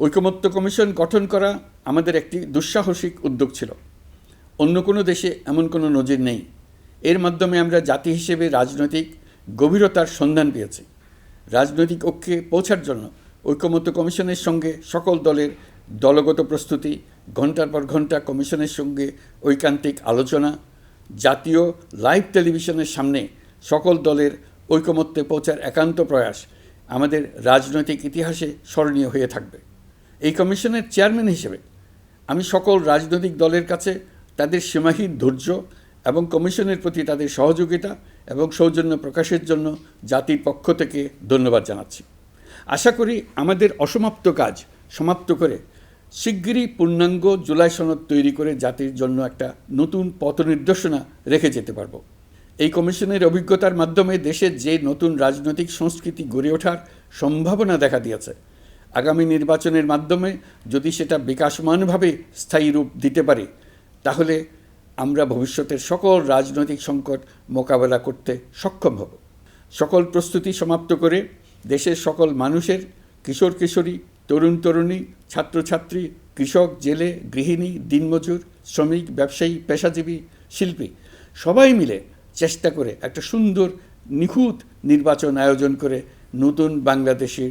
ঐকমত্য কমিশন গঠন করা আমাদের একটি দুঃসাহসিক উদ্যোগ ছিল। অন্য কোনো দেশে এমন কোনো নজির নেই। এর মাধ্যমে আমরা জাতি হিসেবে রাজনৈতিক গভীরতার সন্ধান পেয়েছি। রাজনৈতিক ঐক্যে পৌঁছার জন্য ঐকমত্য কমিশনের সঙ্গে সকল দলের দলগত প্রস্তুতি ঘণ্টার পর ঘণ্টা কমিশনের সঙ্গে ঐকান্তিক আলোচনা, জাতীয় লাইভ টেলিভিশনের সামনে সকল দলের ঐকমত্যে পৌঁছার একান্ত প্রয়াস আমাদের রাজনৈতিক ইতিহাসে স্মরণীয় হয়ে থাকবে। এই কমিশনের চেয়ারম্যান হিসেবে আমি সকল রাজনৈতিক দলের কাছে তাদের সীমাহীন ধৈর্য এবং কমিশনের প্রতি তাদের সহযোগিতা এবং সৌজন্য প্রকাশের জন্য জাতির পক্ষ থেকে ধন্যবাদ জানাচ্ছি। আশা করি আমাদের অসমাপ্ত কাজ সমাপ্ত করে শিগগিরই পূর্ণাঙ্গ জুলাই সনদ তৈরি করে জাতির জন্য একটা নতুন পথ নির্দেশনা রেখে যেতে পারব। এই কমিশনের অভিজ্ঞতার মাধ্যমে দেশের যে নতুন রাজনৈতিক সংস্কৃতি গড়ে ওঠার সম্ভাবনা দেখা দিয়েছে আগামী নির্বাচনের মাধ্যমে যদি সেটা বিকাশমানভাবে স্থায়ী রূপ দিতে পারে, তাহলে আমরা ভবিষ্যতের সকল রাজনৈতিক সংকট মোকাবেলা করতে সক্ষম হব। সকল প্রস্তুতি সমাপ্ত করে দেশের সকল মানুষের, কিশোর কিশোরী, তরুণ তরুণী, ছাত্রছাত্রী, কৃষক, জেলে, গৃহিণী, দিনমজুর, শ্রমিক, ব্যবসায়ী, পেশাজীবী, শিল্পী, সবাই মিলে চেষ্টা করে একটা সুন্দর, নিখুঁত নির্বাচন আয়োজন করে নতুন বাংলাদেশের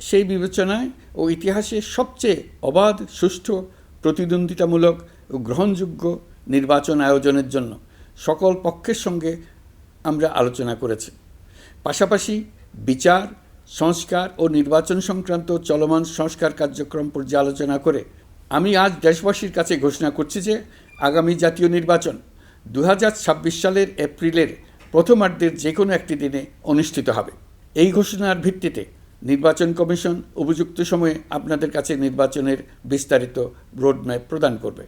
সেই বিবেচনায় ও ইতিহাসে সবচেয়ে অবাধ, সুষ্ঠু, প্রতিদ্বন্দ্বিতামূলক ও গ্রহণযোগ্য নির্বাচন আয়োজনের জন্য সকল পক্ষের সঙ্গে আমরা আলোচনা করেছি। পাশাপাশি বিচার, সংস্কার ও নির্বাচন সংক্রান্ত চলমান সংস্কার কার্যক্রম পর্যালোচনা করে আমি আজ দেশবাসীর কাছে ঘোষণা করছি যে আগামী জাতীয় নির্বাচন দু হাজার ছাব্বিশ সালের এপ্রিলের প্রথমার্ধের যে কোনো একটি দিনে অনুষ্ঠিত হবে। এই ঘোষণার ভিত্তিতে নির্বাচন কমিশন উপযুক্ত সময়ে আপনাদের কাছে নির্বাচনের বিস্তারিত রোডম্যাপ প্রদান করবে।